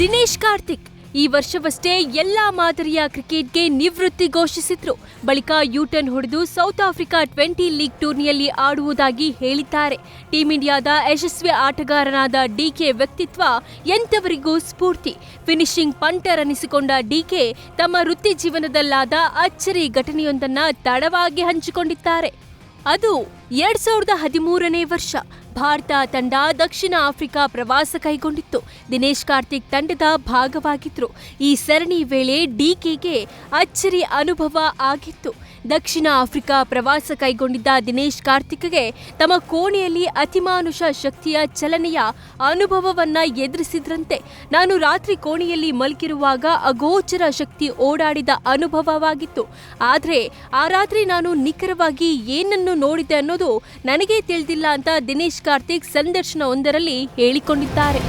ದಿನೇಶ್ ಕಾರ್ತಿಕ್. ಈ ವರ್ಷವಷ್ಟೇ ಎಲ್ಲಾ ಮಾದರಿಯ ಕ್ರಿಕೆಟ್ಗೆ ನಿವೃತ್ತಿ ಘೋಷಿಸಿದ್ರು. ಬಳಿಕ ಯೂಟರ್ನ್ ಹೊಡೆದು ಸೌತ್ ಆಫ್ರಿಕಾ ಟ್ವೆಂಟಿ ಲೀಗ್ ಟೂರ್ನಿಯಲ್ಲಿ ಆಡುವುದಾಗಿ ಹೇಳಿದ್ದಾರೆ. ಟೀಂ ಇಂಡಿಯಾದ ಯಶಸ್ವಿ ಆಟಗಾರನಾದ ಡಿಕೆ ವ್ಯಕ್ತಿತ್ವ ಎಂತವರಿಗೂ ಸ್ಫೂರ್ತಿ. ಫಿನಿಶಿಂಗ್ ಪಂಟರ್ ಅನಿಸಿಕೊಂಡ ಡಿಕೆ ತಮ್ಮ ವೃತ್ತಿ ಜೀವನದಲ್ಲಾದ ಅಚ್ಚರಿ ಘಟನೆಯೊಂದನ್ನು ತಡವಾಗಿ ಹಂಚಿಕೊಂಡಿದ್ದಾರೆ. ಅದು ಎರಡ್ ಸಾವಿರದ ಹದಿಮೂರನೇ ವರ್ಷ. ಭಾರತ ತಂಡ ದಕ್ಷಿಣ ಆಫ್ರಿಕಾ ಪ್ರವಾಸ ಕೈಗೊಂಡಿತ್ತು. ದಿನೇಶ್ ಕಾರ್ತಿಕ್ ತಂಡದ ಭಾಗವಾಗಿದ್ರು. ಈ ಸರಣಿ ವೇಳೆ ಡಿಕೆಗೆ ಅಚ್ಚರಿ ಅನುಭವ ಆಗಿತ್ತು. ದಕ್ಷಿಣ ಆಫ್ರಿಕಾ ಪ್ರವಾಸ ಕೈಗೊಂಡಿದ್ದ ದಿನೇಶ್ ಕಾರ್ತಿಕ್ಗೆ ತಮ್ಮ ಕೋಣೆಯಲ್ಲಿ ಅತಿಮಾನುಷ ಶಕ್ತಿಯ ಚಲನೆಯ ಅನುಭವವನ್ನ ಎದುರಿಸಿದ್ರಂತೆ. ನಾನು ರಾತ್ರಿ ಕೋಣೆಯಲ್ಲಿ ಮಲಗಿರುವಾಗ ಅಗೋಚರ ಶಕ್ತಿ ಓಡಾಡಿದ ಅನುಭವವಾಗಿತ್ತು. ಆದರೆ ಆ ರಾತ್ರಿ ನಾನು ನಿಖರವಾಗಿ ಏನನ್ನು ನೋಡಿದೆ ಅನ್ನೋದು ನನಗೇ ತಿಳಿದಿಲ್ಲ ಅಂತ ದಿನೇಶ್ ಕಾರ್ತಿಕ್ ಸಂದರ್ಶನವೊಂದರಲ್ಲಿ ಹೇಳಿಕೊಂಡಿದ್ದಾರೆ.